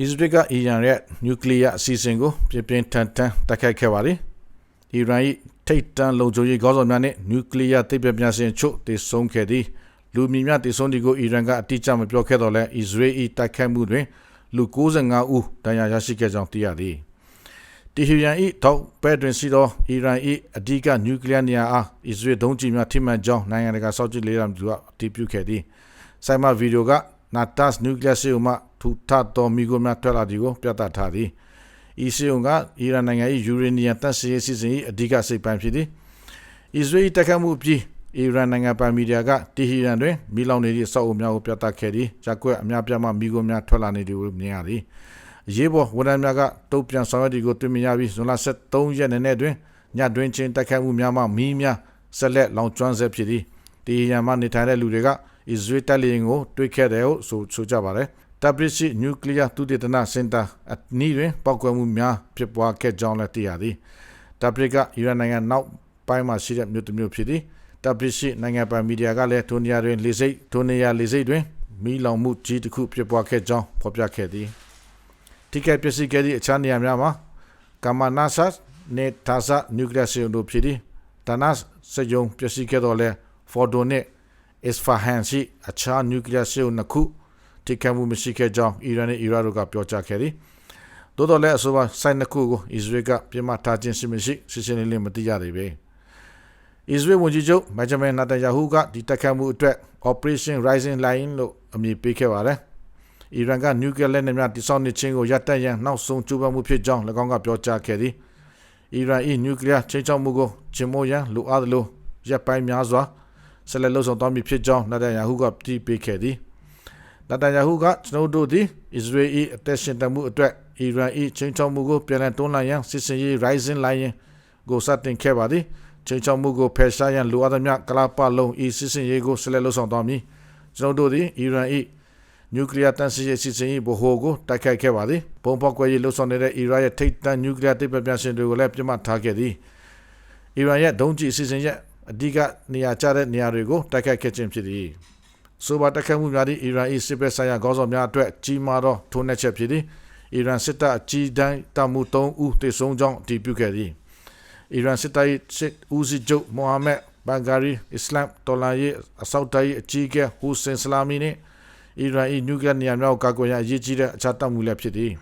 အစ္စရေးကအီရန်ရဲ့နျူကလ িয়ার အစီအစဉ်ကိုပြင်းပြင်းထန်ထန်တိုက်ခိုက်ခဲ့ပါတယ်။အီရန်၏ထိတ်တန့်လုံခြုံရေးခေါင်းဆောင်များနဲ့နျူကလ িয়ার သိပ္ပံပညာရှင်ချို့တည်ဆုံခဲ့သည်လူမြင့်များတည်ဆုံဒီကိုအီရန်ကအတိအကျမပြောခဲ့တော့လဲအစ္စရေး၏တိုက်ခိုက်မှုတွင်လူ95ဦးဒဏ်ရာရရှိခဲ့ကြောင်းသိရသည်။တီဟီရန်၏ထောက်ပဲတွင်ရှိသောအီရန်၏အဓိကနျူကလ িয়ার နေရာအားအစ္စရေးဒုံးကျည်များထိမှန်ကြောင်းနိုင်ငံတကာစောင့်ကြည့်လေ့လာမှုကအတည်ပြုခဲ့သည်။ဆိုင်မဗီဒီယိုက Natas Nuclear စေုံမှထူထတော်မီကိုများထွက်လာသည်ကိုပြသထားသည်။ဤစေုံကအီရန်နိုင်ငံ၏ယူရေနီယံတပ်စီရေးစီစဉ်၏အဓိကစိတ်ပိုင်းဖြစ်သည်။အစ္စရေးတိုက်ခတ်မှုပြီးအီရန်နိုင်ငံပိုင်မီဒီယာကတီဟီရန်တွင်မီလောင်နေသည့်စောက်အုပ်များကိုပြသခဲ့သည်။ဂျက်ကွက်အများပြားမှမီကိုများထွက်လာနေသည်ကိုမြင်ရသည်။အရေးပေါ်ဝန်ထမ်းများကတုတ်ပြန်ဆောင်ရွက်သည်ကိုတွေ့မြင်ရပြီးဇွန်လ23ရက်နေ့တွင်ညတွင်ချင်းတိုက်ခတ်မှုများမှမီးများဆက်လက်လောင်ကျွမ်းဆဲဖြစ်သည်။တီဟီရန်မှနေထိုင်တဲ့လူတွေက အစ္စရေးတပ်လျင်ကိုတွေ့ခဲ့တယ်လို့ဆိုဆိုကြပါတယ်။တပ်ပစ်ရှိနျူကလ িয়ার သုတေသနစင်တာအနီးတွင်ပောက်ကွဲမှုများဖြစ်ပွားခဲ့ကြောင်းလည်းသိရသည်။တပ်ပစ်ကအီရန်နိုင်ငံနောက်ပိုင်းမှာရှိတဲ့မြို့တစ်မြို့ဖြစ်သည်။တပ်ပစ်ရှိနိုင်ငံပိုင်မီဒီယာကလည်းထိုနေရာတွင်လေစိတ်ထိုနေရာလေစိတ်တွင်မီးလောင်မှုကြီးတစ်ခုဖြစ်ပွားခဲ့ကြောင်းဖော်ပြခဲ့သည်။ထိခိုက်ပျက်စီးခဲ့သည့်အခြားနေရာများမှာကာမနာဆတ်နဲ့တာဆာနျူကလ িয়ার စေုံတို့ဖြစ်သည်။ဒါနတ်စကြုံပျက်စီးခဲ့တော့လဲဖော်ဒိုနဲ့ Isfahan ရှိအခြားနျူကလ িয়ার ဆေးုံနှစ်ခုထိခိုက်မှုမရှိခဲ့ကြောင်းအီရန်နဲ့အီရတ်တို့ကပြောကြားခဲ့သည်။သို့တော်လည်းအဆိုပါစိုက်နှစ်ခုကိုအစ္စရေးကပြမထားခြင်းရှိမရှိရှင်းရှင်းလင်းလင်းမသိရသေးပေ။အစ္စရေးဝန်ကြီးချုပ်မက်ဂျမင်နာတန်ယာဟုကဒီတိုက်ခိုက်မှုအတွက် Operation Rising Lion လို့အမည်ပေးခဲ့ပါတယ်။အီရန်ကနျူကလ িয়ার လက်နက်များတိစောက်နေခြင်းကိုရပ်တန့်ရန်နောက်ဆုံးကြိုးပမ်းမှုဖြစ်ကြောင်း၎င်းကပြောကြားခဲ့သည်။အီရန်၏နျူကလ িয়ারချိန်ချောက်မှုကိုဂျင်မိုရန်လိုအပ်သလိုရပ်ပိုင်းများစွာ ဆက်လက်လှုပ်ဆောင်သွားမည်ဖြစ်ကြောင်းနာတန်ယာဟုကပြပေးခဲ့သည်နာတန်ယာဟုကကျွန်ုပ်တို့သည်အစ္စရေး၏အသက်ရှင်တမှုအတွက်အီရန်၏ချိန်ချောက်မှုကိုပြန်လည်တွန်းလှန်ရန်စစ်စင်ရေး Rising Lion ကိုစတင်ခဲ့ပါသည်ချိန်ချောက်မှုကိုဖယ်ရှားရန်လိုအပ်သမျှကလာပလုံးဤစစ်စင်ရေးကိုဆက်လက်လှုပ်ဆောင်သွားမည်ကျွန်ုပ်တို့သည်အီရန်၏နျူကလ িয়ার တန်စီရေးစစ်စင်ရေးဗဟိုကိုတိုက်ခိုက်ခဲ့ပါသည်ပုံပေါက်ကွဲရေးလှုပ်ဆောင်နေတဲ့အီရန်ရဲ့ထိပ်တန်းနျူကလ িয়ার တိပ္ပံပြန်ရှင်တွေကိုလည်းပြစ်မှတ်ထားခဲ့သည်အီရန်ရဲ့ဒုံးကျည်အစီအစဉ်ရဲ့ အဓိကနေရာကျတဲ့နေရာတွေကိုတိုက်ခိုက်ခဲ့ခြင်းဖြစ်သည်ဆိုပါတိုက်ခိုက်မှုများသည့်အီရန်၏စစ်ဘက်ဆိုင်ရာခေါင်းဆောင်များအတွက်ကြီးမားသောထိုးနှက်ချက်ဖြစ်သည်အီရန်စစ်တပ်အကြီးတန်းတမှု3ဦးတေဆုံးကြောင်းတည်ပြုခဲ့သည်အီရန်စစ်တပ်စစ်ဦးစီးချုပ်မိုဟာမက်ဘန်ဂါရီအစ္စလမ်တော်လာရေးအစောက်တိုင်းအကြီးအကဲဟူဆင်ဆလာမီနှင့်အီရန်၏နျူကလ িয়ার နေရာများကိုကာကွယ်ရန်အရေးကြီးတဲ့အခြားတပ်မှုလည်းဖြစ်သည်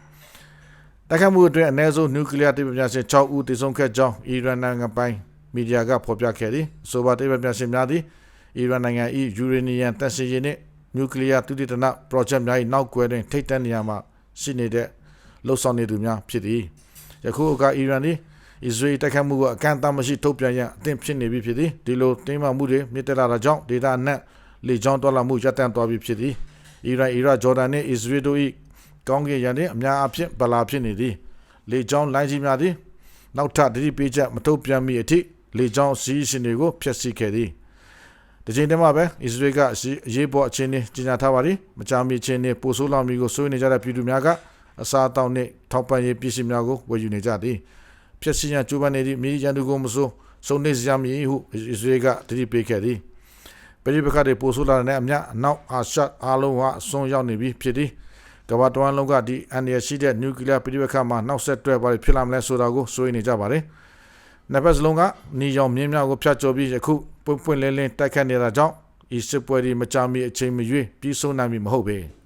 တိုက်ခိုက်မှုအတွင်းအနည်းဆုံးနျူကလ িয়ার တိပ္ပံများရှင်6ဦးတေဆုံးခဲ့ကြောင်းအီရန်နိုင်ငံပိုင် မီဒီယာကဖော်ပြခဲ့သည်ဆိုပါတိပ္ပံပြန်ရှင်များသည်အီရန်နိုင်ငံ၏ယူရေနီယံတပ်ဆင်ရေးနှင့်နျူကလ িয়ার သုတေသန project များ၏နောက်ကွယ်တွင်ထိပ်တန်းနေရာမှာရှိနေတဲ့လှုပ်ဆောင်နေသူများဖြစ်သည်ယခုကအီရန်သည်အစ္စရေးတိုက်ခိုက်မှုကအကန့်အသတ်မရှိထုတ်ပြန်ရန်အသင့်ဖြစ်နေပြီဖြစ်သည်ဒီလိုတင်းမာမှုတွေမြင့်တက်လာတာကြောင့်ဒေတာအနှံ့လေကြောင်းတော်လာမှုရပ်တန့်သွားပြီဖြစ်သည်အီရန်အီရတ်ဂျော်ဒန်နှင့်အစ္စရေးတို့၏ကောင်းကင်ရန်နှင့်အများအပြားဗလာဖြစ်နေသည်လေကြောင်းလိုင်းကြီးများသည်နောက်ထပ်တတိပေးချက်မထုတ်ပြန်မီအထိ လေကြောင်းစီးရှင်တွေကိုဖျက်ဆီးခဲ့သည်ဒီချိန်တည်းမှာပဲအစ္စရေးကအရေးပေါ်အခြေအနေကြီးညာထားပါသည်မကြာမီအခြေအနေပိုဆိုးလောင်မီကိုစိုးရိမ်နေကြတဲ့ပြည်သူများကအစားအသောက်နှင့်ထောက်ပံ့ရေးပစ္စည်းများကိုဝယ်ယူနေကြသည်ဖျက်ဆီးရန်ကြိုးပမ်းနေသည့်မြေရန်သူကိုမဆိုးစုံနေစရာမည်ဟုအစ္စရေးကတတိပေးခဲ့သည်ပြည်ပခတ်တွေပိုဆိုးလာတဲ့အမျှအနောက်အာရှအားလုံးဟာအစွန်းရောက်နေပြီဖြစ်သည်ကမ္ဘာတဝန်းလုံးကဒီအန်ရရှိတဲ့နျူကလ িয়ার ပြည်ပခတ်မှာနောက်ဆက်တွဲပါဖြစ်လာမလဲဆိုတာကိုစိုးရိမ်နေကြပါတယ်။ နှစ်ဖက်စလုံးကနီရောင်မြင်းများကိုဖျက်ကျော်ပြီးယခုပွင့်ပွင့်လင်းလင်းတိုက်ခတ်နေတာကြောင့်ဤစစ်ပွဲဒီမကြမီအချိန်မရွေးပြီးဆုံးနိုင်မည်မဟုတ်ပေ။